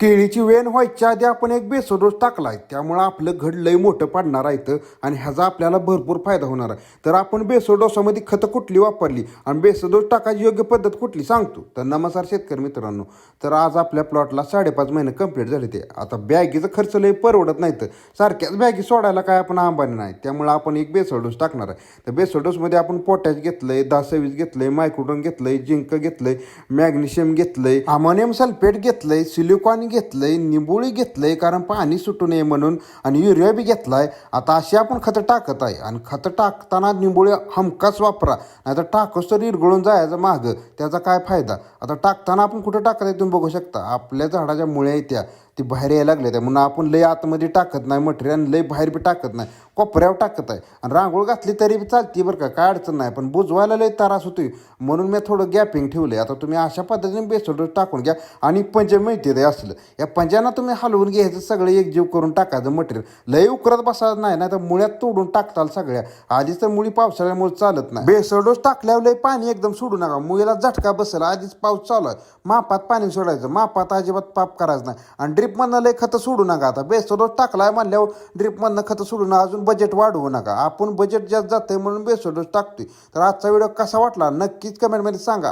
केळीची वेण व्हायच्या आधी आपण एक बेसोडोस टाकला आहे त्यामुळं आपलं घड लय मोठं पडणार आहे आणि ह्याचा आपल्याला भरपूर फायदा होणार आहे. तर आपण बेसोडोसामध्ये खतं कुठली वापरली आणि बेसोडोस टाकायची योग्य पद्धत कुठली सांगतो. तर नमस्कार शेतकरी मित्रांनो. तर आज आपल्या प्लॉटला साडेपाच महिने कंप्लीट झाले ते. आता बॅगीचा खर्च लय परवडत नाही तर सारख्याच बॅगी सोडायला काय आपण आंबाने नाही. त्यामुळं आपण एक बेसोडोस टाकणार आहे. तर बेसोडोसमध्ये आपण पोटॅश घेतलं आहे दहा सव्वीस मायक्रोटोन मायक्रोडोन आहे जिंक घेतलं आहे मॅग्नेशियम घेतलं आहे अमोनियम सल्फेट घेतलं आहे सिलिकॉन घेतलंय निंबोळी घेतलंय कारण पाणी सुटू नये म्हणून आणि युरिया बी घेतलाय. आता अशी आपण खतं टाकत आहे. आणि खतं टाकताना निंबोळी हमखास वापरा. नाही तर टाकस तर इरगळून जायचं मागं. त्याचा काय फायदा? आता टाकताना आपण कुठं टाकत आहे तुम्ही बघू शकता. आपल्या झाडाच्या मुळ्या आहेत त्या ती बाहेर यायला लागले त्या म्हणून आपण लय आतमध्ये टाकत नाही मटेरियल लय बाहेर बी टाकत नाही. कोपऱ्यावर टाकत आहे. आणि रांगोळ घातली तरी बी चालते बरं का काय अडचण नाही. पण बुजवायला लय त्रास होतोय. म्हणून मी थोडं गॅपिंग ठेवलं आहे आता तुम्ही अशा पद्धतीने बेसोडोस टाकून घ्या. आणि पंजे माहिती आहे असलं. या पंजांना तुम्ही हलवून घ्यायचं सगळं एकजीव करून टाकायचं मटेरियल. लय उकरत बसायचं नाही ना तर मुळ्यात तोडून टाकताल सगळ्या. आधीच तर मुळी पावसाळ्यामुळे चालत नाही. बेसोडोस टाकल्यावर लय पाणी एकदम सोडू नका. मुळीला झटका बसेल. आधीच पाऊस चालू आहे. मापात पाणी सोडायचं. मापात अजिबात पाप करायचं नाही. आणि ड्रीपमधनं लय खतं सोडू नका आता. बेसोडोस टाकलाय म्हणल्यावर ड्रीपमधनं खतं सोडू नका. अजून बजेट वाढवू नका. आपण बजेट जास्त जातंय म्हणून बेसोडोस टाकतोय. तर आजचा व्हिडिओ कसा वाटला? नक्कीच कमेंटमध्ये सांगा.